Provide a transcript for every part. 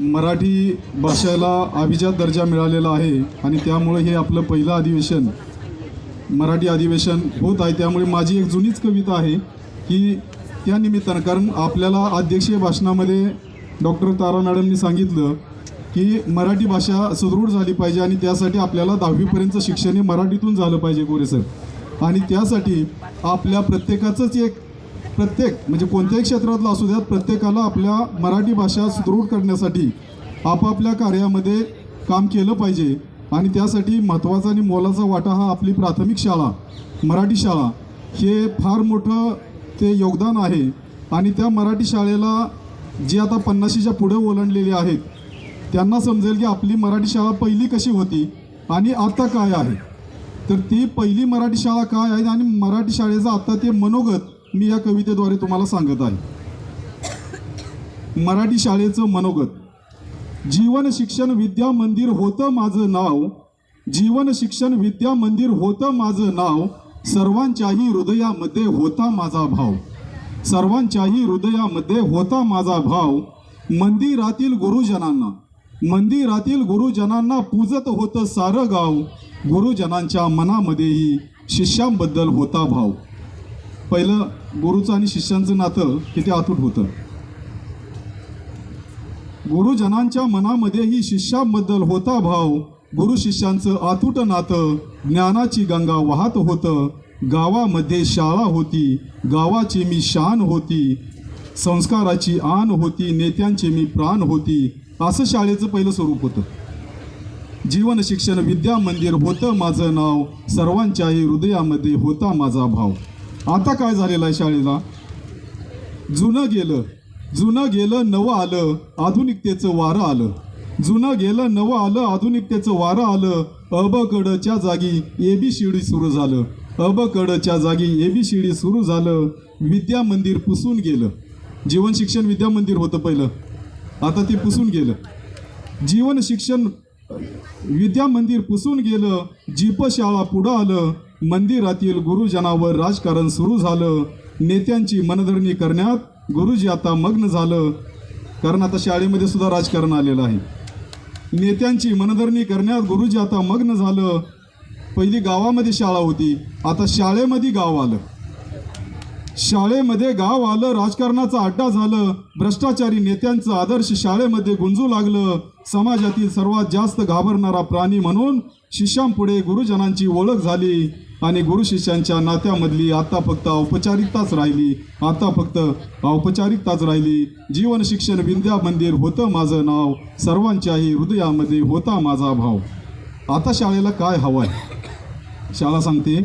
मराठी भाषेला अभिजात दर्जा मिळालेला आहे आणि त्यामुळे हे आपलं पहिलं अधिवेशन मराठी अधिवेशन होत आहे. त्यामुळे माझी एक जुनीच कविता आहे की त्या निमित्तानं कारण आपल्याला अध्यक्षीय भाषणामध्ये डॉक्टर तारा मॅडमनी सांगितलं की मराठी भाषा सुदृढ झाली पाहिजे आणि त्यासाठी आपल्याला दहावीपर्यंतचं शिक्षण हे मराठीतून झालं पाहिजे गोरे सर आणि त्यासाठी आपल्या प्रत्येकाचंच एक प्रत्येक म्हणजे कोणत्याही क्षेत्रातलं असू द्यात प्रत्येकाला आपल्या मराठी भाषा सुदृढ करण्यासाठी आपापल्या कार्यामध्ये काम केलं पाहिजे. आणि त्यासाठी महत्त्वाचा आणि मोलाचा वाटा हा आपली प्राथमिक शाळा मराठी शाळा हे फार मोठं ते योगदान आहे. आणि त्या मराठी शाळेला जे आता पन्नाशीच्या पुढे ओलांडलेली आहेत त्यांना समजेल की आपली मराठी शाळा पहिली कशी होती आणि आता काय आहे. तर ती पहिली मराठी शाळा काय आहे आणि मराठी शाळेचं आता ते मनोगत मी या कवितेद्वारे तुम्हाला सांगत आहे. मराठी शाळेचं मनोगत. जीवन शिक्षण विद्या मंदिर होतं माझं नाव. जीवन शिक्षण विद्या मंदिर होतं माझं नाव. सर्वांच्याही हृदयामध्ये होता माझा भाव. सर्वांच्याही हृदयामध्ये होता माझा भाव. मंदिरातील गुरुजनांना. मंदिरातील गुरुजनांना पूजत होतं सारं गाव. गुरुजनांच्या मनामध्येही शिष्यांबद्दल होता भाव. पहिलं गुरुचं आणि शिष्यांचं नातं किती आतूट होतं. गुरुजनांच्या मनामध्येही शिष्याबद्दल होता भाव गुरु शिष्यांचं आतूट नातं ज्ञानाची गंगा वाहत होतं गावामध्ये शाळा होती गावाची मी शान होती संस्काराची आण होती नेत्यांचे मी प्राण होती असं शाळेचं पहिलं स्वरूप होतं. जीवन शिक्षण विद्या मंदिर होतं माझं नाव सर्वांच्याही हृदयामध्ये होता माझा भाव. आता काय झालेलं आहे शाळेला? जुनं गेलं. जुनं गेलं नवं आलं आधुनिकतेचं वारं आलं. जुनं गेलं नवं आलं आधुनिकतेचं वारं आलं. अबकडच्या जागी ए बी शिडी सुरू झालं. अबकडच्या जागी ए बी शिडी सुरू झालं. विद्या मंदिर पुसून गेलं. जीवन शिक्षण विद्या मंदिर होतं पहिलं. आता ते पुसून गेलं. जीवन शिक्षण विद्या मंदिर पुसून गेलं. जीप शाळा पुढं आलं. मंदिरातील गुरुजनावर राजकारण सुरू झालं. नेत्यांची मनधरणी करण्यात गुरुजी आता मग्न झालं. कारण आता शाळेमध्ये सुद्धा राजकारण आलेलं आहे. नेत्यांची मनधरणी करण्यात गुरुजी आता मग्न झालं. पहिली गावामध्ये शाळा होती. आता शाळेमध्ये गाव आलं. शाळेमध्ये गाव आलं राजकारणाचा अड्डा झालं. भ्रष्टाचारी नेत्यांचं आदर्श शाळेमध्ये गुंजू लागलं. समाजातील सर्वात जास्त घाबरणारा प्राणी म्हणून शिष्यांपुढे गुरुजनांची ओळख झाली. आणि गुरु शिष्यांच्या नात्यामधली आता फक्त औपचारिकताच राहिली. आता फक्त औपचारिकताच राहिली. जीवन शिक्षण विद्या मंदिर होतं माझं नाव. सर्वांच्याही हृदयामध्ये होता माझा भाव. आता शाळेला काय हवं आहे शाळा सांगते.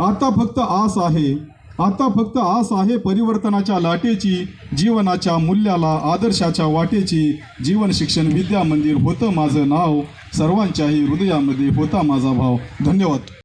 आता फक्त आस आहे. आता फक्त आस आहे परिवर्तनाच्या लाटेची जीवनाच्या मूल्याला आदर्शाच्या वाटेची. जीवन शिक्षण विद्या मंदिर होतं माझं नाव. सर्वांच्याही हृदयामध्ये होता माझा भाव. धन्यवाद.